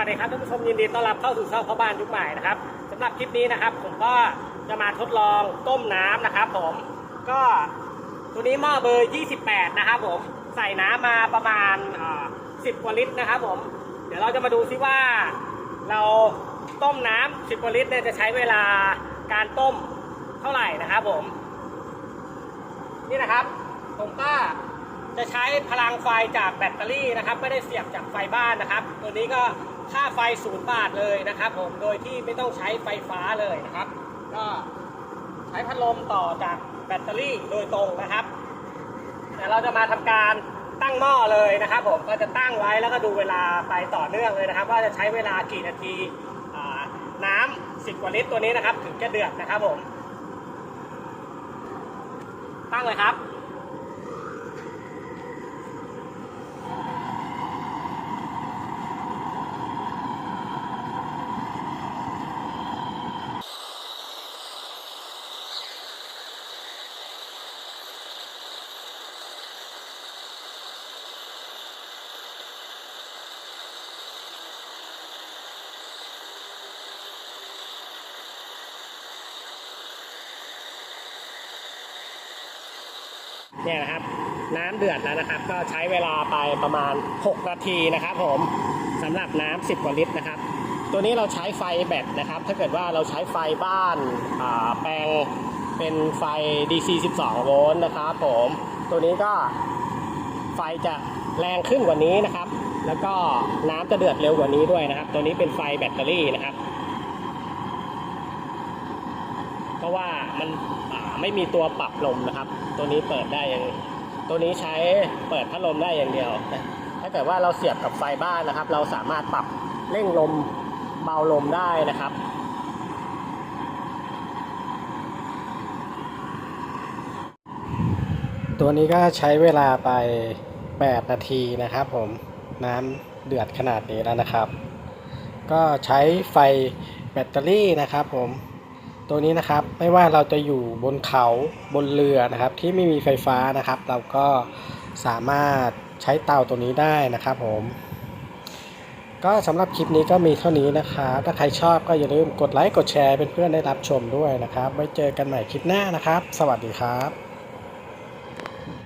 วัสดีครับท่านผู้ชมยินดีต้อนรับเข้าสู่ช่องพ่อบ้านยุคใหม่นะครับสำหรับคลิปนี้นะครับ ผมก็จะมาทดลองต้มน้ำนะครับ ผมก็ตัวนี้หม้อเบอร์ 28 นะครับผมใส่น้ำมาประมาณ 10 กว่าลิตรนะครับ ผมเดี๋ยวเราจะมาดูซิว่าเราต้มน้ำ10 กว่าลิตรเนี่ยจะใช้เวลาการต้มเท่าไหร่นะครับผม นี่นะครับ ผมก็จะใช้พลังไฟจากแบตเตอรี่นะครับ ไม่ได้เสียบจากไฟบ้านนะครับ ตัวนี้ก็ ค่าไฟศูนย์บาทเลยนะครับผมโดยที่ไม่ต้องใช้ไฟฟ้าเลยนะครับ ก็ใช้พัดลมต่อจากแบตเตอรี่โดยตรงนะครับเดี๋ยวเราจะมาทำการตั้งหม้อเลยนะครับผมก็จะตั้งไว้แล้วก็ดูเวลาไปต่อเนื่องเลยนะครับ ว่าจะใช้เวลากี่นาทีน้ำ10 กว่าลิตรตัวนี้นะครับ ถึงจะเดือดนะครับผม ตั้งเลยครับ เนี่ยนะครับ น้ำเดือดแล้วนะครับ ก็ใช้เวลาไปประมาณ 6 นาทีนะครับ ผมสำหรับน้ำ10 กว่าลิตรนะครับ ตัวนี้เราใช้ไฟแบตนะครับ ถ้าเกิดว่าเราใช้ไฟบ้านาแปลงเป็นไฟ DC 12 โวลต์นะครับผม ตัวนี้ก็ไฟจะแรงขึ้นกว่านี้นะครับ แล้วก็น้ำจะเดือดเร็วกว่านี้ด้วยนะครับ ตัวนี้เป็นไฟแบตเตอรี่นะครับ เพราะว่ามันไม่มีตัวปรับลมนะครับ ตัวนี้เปิดได้อย่างตัวนี้ใช้เปิดพัดลมได้อย่างเดียว ถ้าเกิดว่าเราเสียบกับไฟบ้านนะครับ เราสามารถปรับเร่งลมเบาลมได้นะครับตัวนี้ก็ใช้เวลาไป 8 นาทีนะครับผมน้ำเดือดขนาดนี้แล้วนะครับ ก็ใช้ไฟแบตเตอรี่นะครับผม ตัวนี้นะครับไม่ว่าเราจะอยู่บนเขาบนเรือนะครับ ที่ไม่มีไฟฟ้านะครับ เราก็สามารถใช้เตาตัวนี้ได้นะครับผมก็สำหรับคลิปนี้ก็มีเท่านี้นะครับ ถ้าใครชอบก็อย่าลืมกดไลค์กดแชร์เป็นเพื่อนได้รับชมด้วยนะครับ ไว้เจอกันใหม่คลิปหน้านะครับ สวัสดีครับ